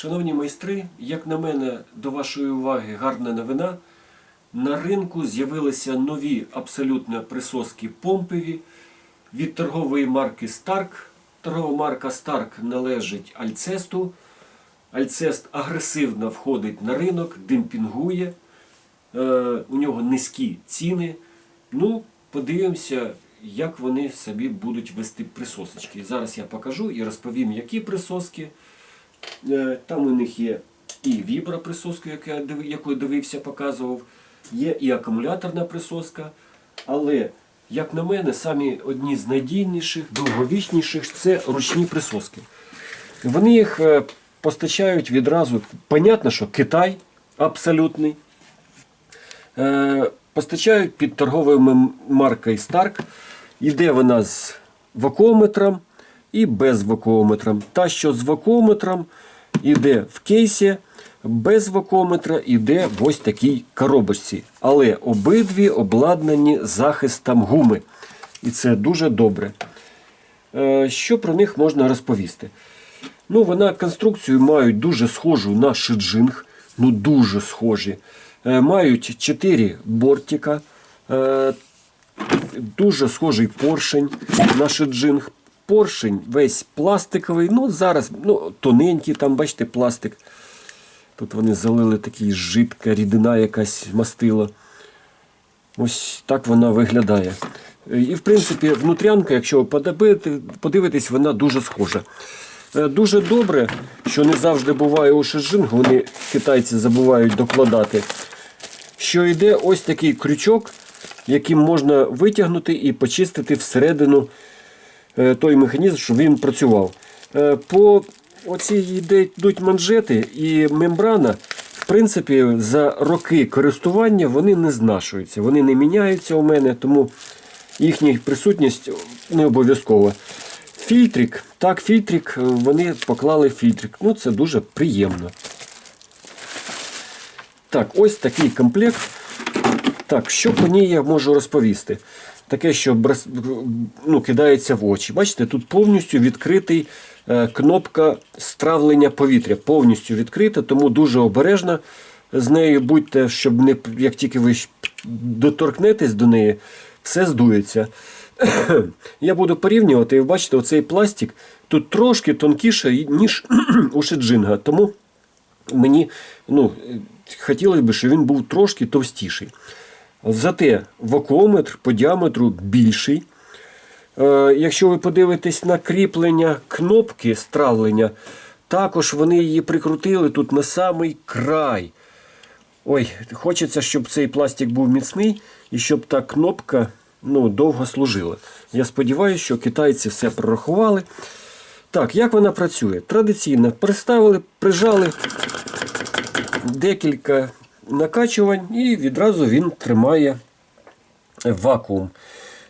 Шановні майстри, як на мене, до вашої уваги гарна новина. На ринку з'явилися нові абсолютно присоски помпові від торгової марки Stark. Торгова марка Stark належить Альцесту. Альцест агресивно входить на ринок, демпінгує. Е, у нього низькі ціни. Ну, подивимося, як вони собі будуть вести присосочки. Зараз я покажу і розповім, які присоски. Е, Там у них є і я диви- яку я дивився, показував, є і акумуляторна присоска. Але, як на мене, самі одні з найдійніших, довговічніших це ручні присоски. Вони їх е, постачають відразу. Понятно, що Китай абсолютний. Е, Постачають під торговою маркою Stark. Іде вона з вакуометром і без вакуометром. Та, що з вакуометром, іде в кейсі, без вакуометра іде в ось такій коробочці. Але обидві обладнані захистом гуми. І це дуже добре. Е, Що про них можна розповісти? Ну, вона конструкцію мають дуже схожу на шиджинг, ну дуже схожі. Е, Мають 4 бортика, е, дуже схожий поршень на шиджинг. Поршень весь пластиковий, ну зараз ну, тоненький, там, бачите, пластик. Тут вони залили такий жидка рідина якась мастила. Ось так вона виглядає. І, в принципі, внутрянка, якщо ви подивити- подивитесь, вона дуже схожа. Е, Дуже добре, що не завжди буває у шиджингу, вони китайці забувають докладати. Що йде ось такий крючок, яким можна витягнути і почистити всередину е, той механізм, щоб він працював. Е, По йде- йдуть манжети і мембрана. В принципі, за роки користування вони не знашуються, вони не міняються у мене, тому їхня присутність не обов'язкова. Фільтрик, так, фільтрик, е, вони поклали фільтрик. Ну, це дуже приємно. Так, ось такий комплект. Так, що по ній я можу розповісти? Таке, що ну, кидається в очі. Бачите, тут повністю відкритий е, кнопка стравлення повітря. Повністю відкрита, тому дуже обережно з нею будьте, щоб не, як тільки ви доторкнетесь до неї, все здується. Я буду порівнювати, і ви бачите, оцей пластик тут трошки тонкіше, ніж у шиджинга. Тому мені ну, хотілося б, щоб він був трошки товстіший. Зате вакуометр по діаметру більший. Е, якщо ви подивитесь на кріплення кнопки стравлення, також вони її прикрутили тут на самий край. Ой, хочеться, щоб цей пластик був міцний і щоб та кнопка ну, довго служила. Я сподіваюся, що китайці все прорахували. Так, як вона працює? Традиційно приставили, прижали декілька накачувань і відразу він тримає вакуум.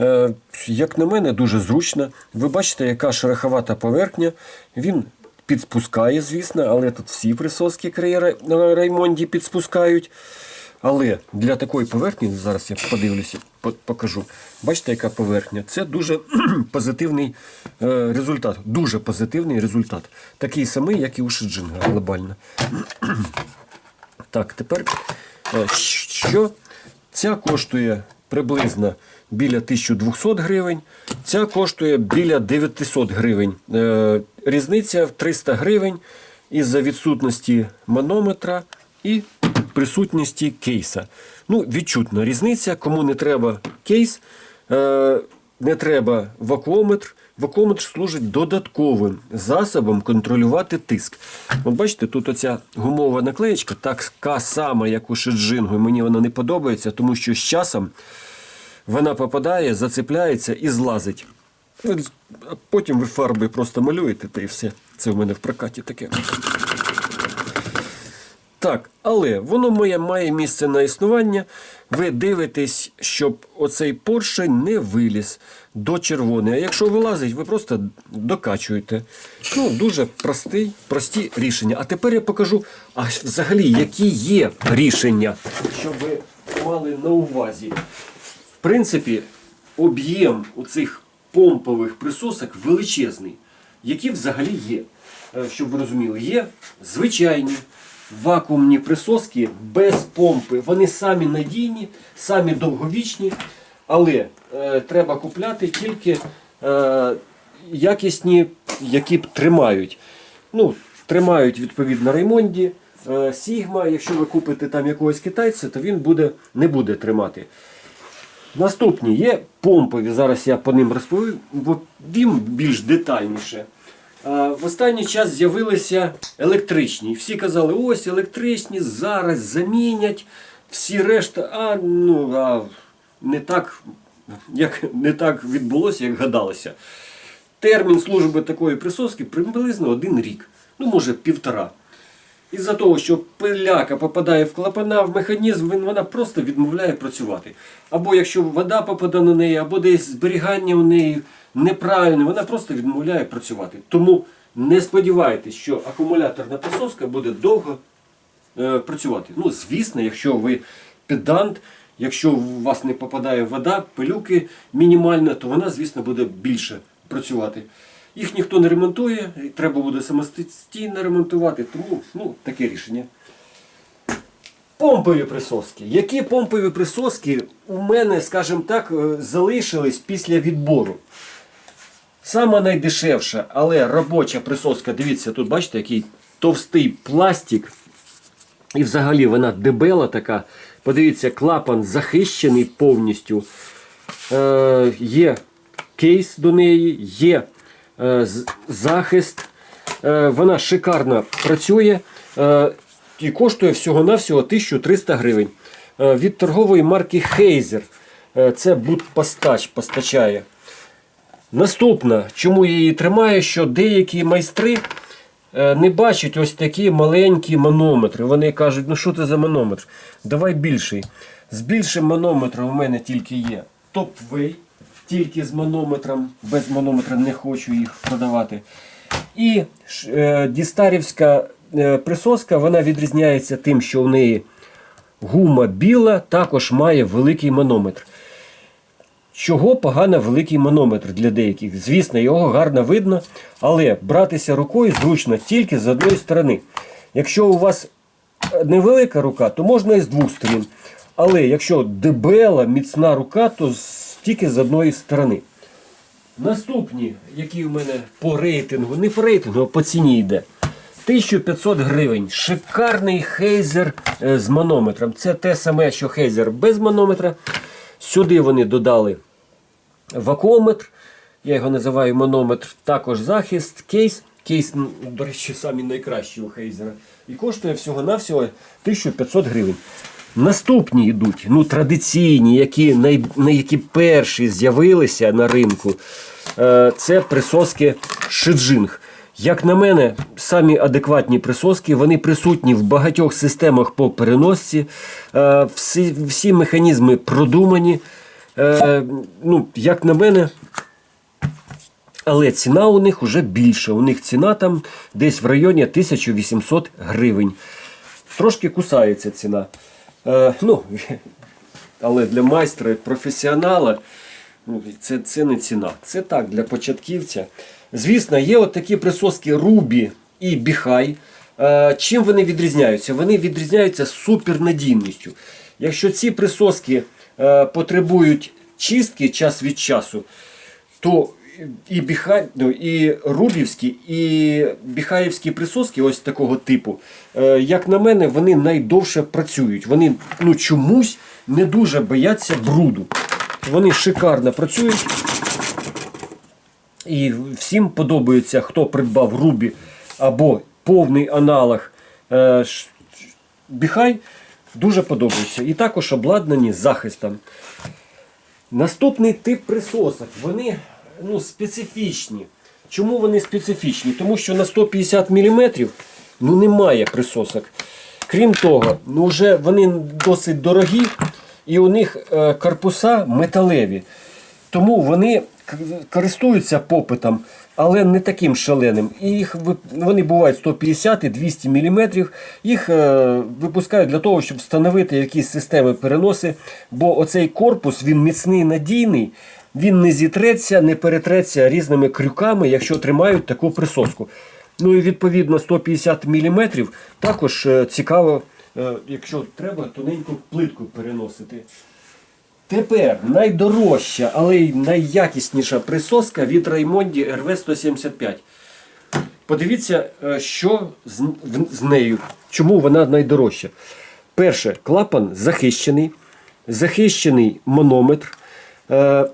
Е, Як на мене, дуже зручно. Ви бачите, яка шероховата поверхня. Він підспускає, звісно, але тут всі присоски краї Раймонді підспускають. Але для такої поверхні, зараз я подивлюся, покажу. Бачите, яка поверхня? Це дуже позитивний е, результат. Дуже позитивний результат. Такий самий, як і у Шиджинга глобально. Так, тепер е, що? Ця коштує приблизно біля 1200 гривень, ця коштує біля 900 гривень. Е, Різниця в 300 гривень із-за відсутності манометра і присутності кейса. Ну, відчутна різниця, кому не треба кейс, е, не треба вакуометр. Вакуометр служить додатковим засобом контролювати тиск. От бачите, тут оця гумова наклеєчка, така сама, як у шиджингу. Мені вона не подобається, тому що з часом вона попадає, зацепляється і злазить. Ну, потім ви фарби просто малюєте, та і все. Це в мене в прокаті таке. Так, але воно має, має місце на існування. Ви дивитесь, щоб оцей поршень не виліз до червоної. А якщо вилазить, ви просто докачуєте. Ну, дуже простий, прості рішення. А тепер я покажу, а взагалі, які є рішення, щоб ви мали на увазі. В принципі, об'єм у цих помпових присосок величезний. Які взагалі є? е, щоб ви розуміли, є звичайні вакуумні присоски без помпи. Вони самі надійні, самі довговічні, але е, треба купляти тільки е, якісні, які б тримають. Ну, тримають відповідно Реймонді, е, Сігма. Якщо ви купите там якогось китайця, то він буде, не буде тримати. Наступні є помпові. Зараз я по ним розповім більш детальніше. В останній час з'явилися електричні. Всі казали, ось електричні, зараз замінять. Всі решта, а ну а не так, як, не так відбулося, як гадалося. Термін служби такої присоски приблизно один рік, ну може півтора. Із-за того, що пиляка попадає в клапана, в механізм, він, вона просто відмовляє працювати. Або якщо вода попаде на неї, або десь зберігання у неї неправильне, вона просто відмовляє працювати. Тому не сподівайтесь, що акумуляторна присоска буде довго е, працювати. Ну, звісно, якщо ви педант, якщо у вас не попадає вода, пилюки мінімально, то вона, звісно, буде більше працювати. Їх ніхто не ремонтує, треба буде самостійно ремонтувати, тому ну, таке рішення. Помпові присоски. Які помпові присоски у мене, скажімо так, е, залишились після відбору? Сама найдешевша, але робоча присоска, дивіться, тут бачите, який товстий пластик. І взагалі вона дебела така. Подивіться, клапан захищений повністю. Е, є кейс до неї, є е, захист. Е, вона шикарно працює е, і коштує всього-навсього 1300 гривень. Е, від торгової марки Heiser. Е, це Будпостач постачає. Наступна, чому я її тримаю, що деякі майстри е, не бачать ось такі маленькі манометри. Вони кажуть, ну що це за манометр? Давай більший. З більшим манометром у мене тільки є топ-вей, тільки з манометром, без манометра не хочу їх продавати. І е, дістарівська е, присоска вона відрізняється тим, що в неї гума біла, також має великий манометр. Чого погано великий манометр для деяких? Звісно, його гарно видно, але братися рукою зручно тільки з одної сторони. Якщо у вас невелика рука, то можна і з двох сторін. Але якщо дебела, міцна рука, то тільки з одної сторони. Наступні, які у мене по рейтингу, не по рейтингу, а по ціні йде. 1500 гривень. Шикарний хейзер е, з манометром. Це те саме, що хейзер без манометра. Сюди вони додали вакуометр. Я його називаю манометр. Також захист, кейс. Кейс, ну, до речі, самі найкращі у хейзера. І коштує всього-навсього 1500 гривень. Наступні йдуть, ну, традиційні, які, най, на які перші з'явилися на ринку. Е, це присоски Шиджинг. Як на мене, самі адекватні присоски, вони присутні в багатьох системах по переносці. Е, всі, всі механізми продумані. Е, ну, як на мене, але ціна у них вже більша. У них ціна там десь в районі 1800 гривень. Трошки кусається ціна. Е, ну, але для майстра, професіонала, ну, це, це не ціна. Це так, для початківця. Звісно, є от такі присоски Рубі і Біхай. Е, чим вони відрізняються? Вони відрізняються супернадійністю. Якщо ці присоски потребують чистки час від часу, то і, біха... ну, і рубівські, і біхаївські присоски ось такого типу, е, як на мене, вони найдовше працюють. Вони ну, чомусь не дуже бояться бруду. Вони шикарно працюють. І всім подобається, хто придбав Рубі або повний аналог е, Біхай, дуже подобається. І також обладнані захистом. Наступний тип присосок. Вони ну, специфічні. Чому вони специфічні? Тому що на 150 мм ну, немає присосок. Крім того, ну, вже вони досить дорогі і у них е, корпуса металеві. Тому вони користуються попитом, але не таким шаленим. І їх вони бувають 150 і 200 мм. Їх е, випускають для того, щоб встановити якісь системи переноси. Бо оцей корпус він міцний, надійний. Він не зітреться, не перетреться різними крюками, якщо тримають таку присоску. Ну і відповідно 150 мм також е, цікаво, е, якщо треба, тоненьку плитку переносити. Тепер найдорожча, але й найякісніша присоска від Раймонді RV175. Подивіться, е, що з, в- з нею, чому вона найдорожча. Перше, клапан захищений, захищений манометр. Е,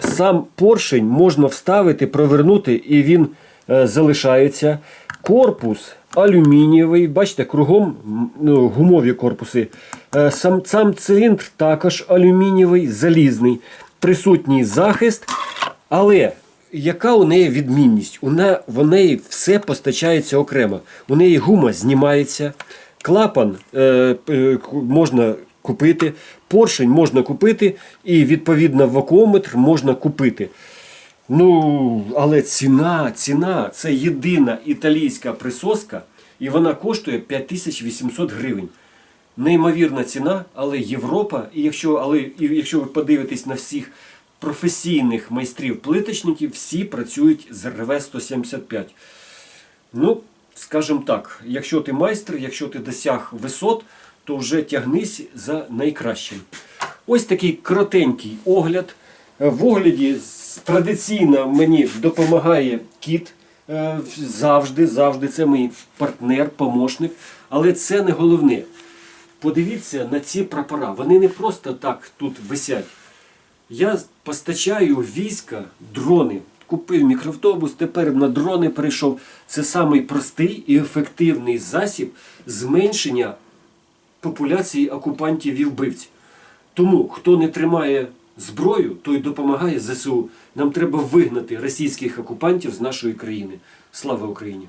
Сам поршень можна вставити, провернути, і він е, залишається. Корпус алюмінієвий, бачите, кругом ну, гумові корпуси. Е, Сам, сам циліндр також алюмінієвий, залізний. Присутній захист. Але яка у неї відмінність? Неї, в неї все постачається окремо. У неї гума знімається, клапан е, е, можна купити, поршень можна купити, і відповідно вакуометр можна купити. Ну, але ціна, ціна це єдина італійська присоска, і вона коштує 5800 гривень. Неймовірна ціна, але Європа, і якщо, але, і якщо ви подивитесь на всіх професійних майстрів-плиточників, всі працюють з РВ 175. Ну, скажімо так, якщо ти майстер, якщо ти досяг висот, то вже тягнись за найкращим. Ось такий коротенький огляд. В огляді традиційно мені допомагає кіт. Е, Завжди, завжди це мій партнер, помощник. Але це не головне. Подивіться на ці прапора. Вони не просто так тут висять. Я постачаю війська дрони. Купив мікроавтобус, тепер на дрони перейшов. Це самий простий і ефективний засіб зменшення популяції окупантів і вбивців. Тому хто не тримає зброю, той допомагає ЗСУ. Нам треба вигнати російських окупантів з нашої країни. Слава Україні!